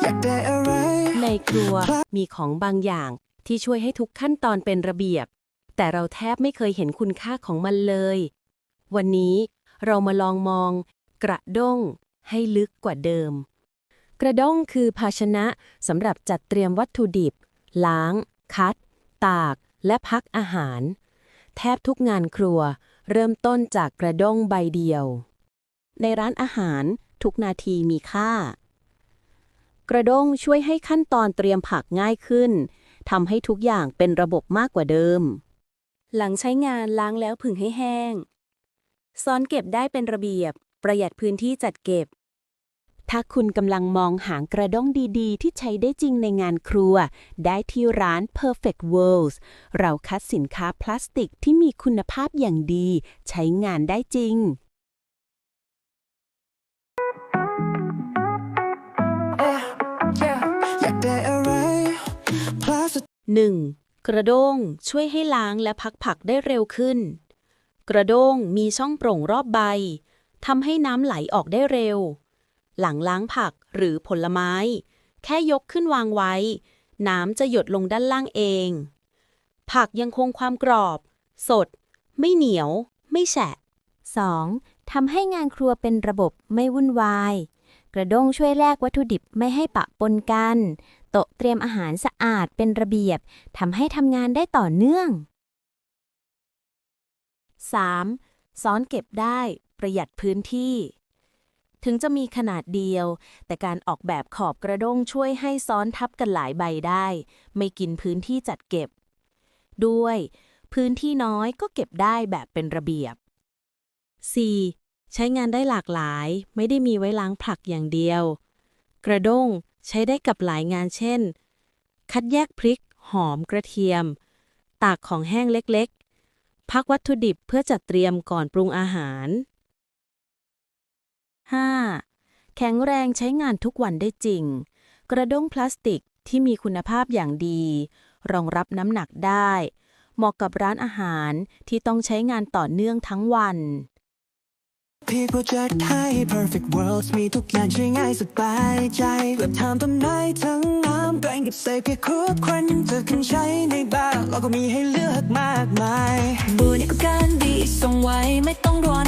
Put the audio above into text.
อยากได้อะไร ในครัวมีของบางอย่างที่ช่วยให้ทุกขั้นตอนเป็นระเบียบ แต่เราแทบไม่เคยเห็นคุณค่าของมันเลย วันนี้เรามาลองมอง กระด้งให้ลึกกว่าเดิม กระด้งคือภาชนะสำหรับจัดเตรียมวัตถุดิบ ล้าง คัด ตาก และพักอาหาร แทบทุกงานครัวเริ่มต้นจากกระด้งใบเดียว ในร้านอาหาร ทุกนาทีมีค่า กระด้งช่วยให้ขั้นตอนเตรียมผักง่ายขึ้นทำให้ทุกอย่างเป็นระบบมากกว่าเดิม หลังใช้งานล้างแล้วผึ่งให้แห้ง ซ้อนเก็บได้เป็นระเบียบ ประหยัดพื้นที่จัดเก็บ ถ้าคุณกำลังมองหางกระด้งดีๆ ที่ใช้ได้จริงในงานครัว ได้ที่ร้าน Perfect Worlds เราคัดสินค้าพลาสติกที่มีคุณภาพอย่างดี ใช้งานได้จริง อยากได้อะไรพลาส 1. กระด้งช่วยให้ล้างและพักผักได้เร็วขึ้น กระด้งมีช่องโปร่งรอบใบทำให้น้ำไหลออกได้เร็ว หลังล้างผักหรือผลไม้ แค่ยกขึ้นวางไว้ น้ำจะหยดลงด้านล่างเอง ผักยังคงความกรอบ สด ไม่เหนียว ไม่แฉะ 2. ทำให้งานครัวเป็นระบบไม่วุ่นวาย กระด้งช่วยแลกวัตถุดิบไม่ให้ปะปนกัน โต๊ะเตรียมอาหารสะอาดเป็นระเบียบทำให้ทำงานได้ต่อเนื่อง 3. ซ้อนเก็บได้ ประหยัดพื้นที่ ถึงจะมีขนาดเดียว แต่การออกแบบขอบกระด้งช่วยให้ซ้อนทับกันหลายใบได้ ไม่กินพื้นที่จัดเก็บ ด้วย พื้นที่น้อยก็เก็บได้แบบเป็นระเบียบ 4. ใช้งานได้หลากหลาย ไม่ได้มีไว้ล้างผักอย่างเดียว กระด้งใช้ได้กับหลายงานเช่น คัดแยกพริก หอมกระเทียม ตากของแห้งเล็กๆ พักวัตถุดิบเพื่อจัดเตรียมก่อนปรุงอาหาร 5. แข็งแรงใช้งานทุกวันได้จริง กระด้งพลาสติกที่มีคุณภาพอย่างดี รองรับน้ำหนักได้ เหมาะกับร้านอาหารที่ต้องใช้งานต่อเนื่องทั้งวัน พี่ก็จัดให้ perfect worlds มีทุกอย่างใช้ง่ายสบายใจเกือบทำต้นไม้ทั้งน้ำแกล้งเก็บเศษแค่ครบครันเธอขึ้นใช้ในบ้านเราก็มีให้เลือกมากมายบูนี่ก็การดีส่งไว้ไม่ต้องรอ